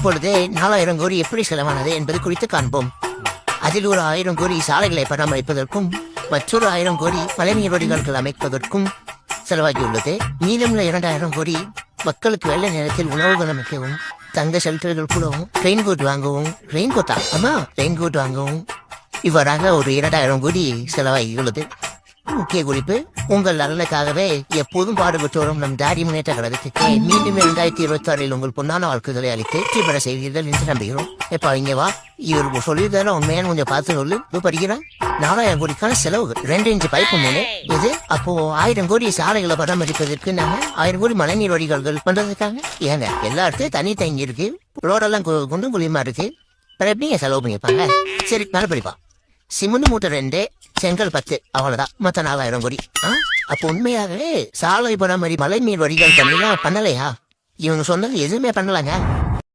இப்பொழுது நாலாயிரம் கோடி எப்படி செலவானது என்பது குறித்து காண்போம். அதில் ஒரு ஆயிரம் கோடி சாலைகளை பராமரிப்பதற்கும் மற்றொரு ஆயிரம் கோடி மழைநீர் வடிகால்கள் அமைப்பதற்கும் செலவாகியுள்ளது. மீதமுள்ள இரண்டாயிரம் கோடி மக்களுக்கு வெள்ள நேரத்தில் உணவுகள் அமைக்கவும் தங்க ஷெல்டர்கள் கூடவும் ரெயின் கோட் வாங்கவும் ரெயின் கோட்டா ஆமா ரெயின் கோட் வாங்கவும் இவ்வாறாக ஒரு இரண்டாயிரம் கோடி செலவாகியுள்ளது. முக்கிய குறிப்பு உங்கள் நலனுக்காகவே எப்போதும் பாடுபட்டு வரும் நம் தாடி முன்னேற்ற கழகத்துக்கு மீண்டும் இரண்டாயிரத்தி இருபத்தி ஆறில் உங்கள் பொன்னான வாழ்க்கைகளை அளித்து வெற்றி பெற செய்வீர்கள் என்று நம்புகிறோம். எப்ப இங்க வா. இவர் சொல்லியிருந்தாலும் உண்மையான கொஞ்சம் பார்த்து சொல்லு. இது படிக்கிறான் நாலாயிரம் கோடிக்கான செலவுகள். ரெண்டு இன்ச்சு பைப்பு மூணு. இது அப்போ ஆயிரம் கோடி சாலைகளை பராமரிப்பதற்கு நாங்க ஆயிரம் கோடி மழைநீர் வடிகால்கள் பண்றதுக்காக? ஏங்க எல்லா இடத்தையும் தண்ணி தேங்கி இருக்கு. ரோடெல்லாம் கு- குண்டும் குழியுமா இருக்கு? அப்புறம் எப்படிங்க செலவு பண்ணியிருப்பாங்க? சரி மேல படிப்பா. சிமெண்ட் மூட்டை ரெண்டு செங்கல் பத்து. அவ்வளவுதான். மொத்த நாலாயிரம் கோடி. ஆ? அப்போ உண்மையாகவே சாலை போன மாதிரி மலை நீர் வடிகால் தண்ணிலாம் பண்ணலையா? இவங்க சொன்னது எதுவுமே பண்ணலாங்க.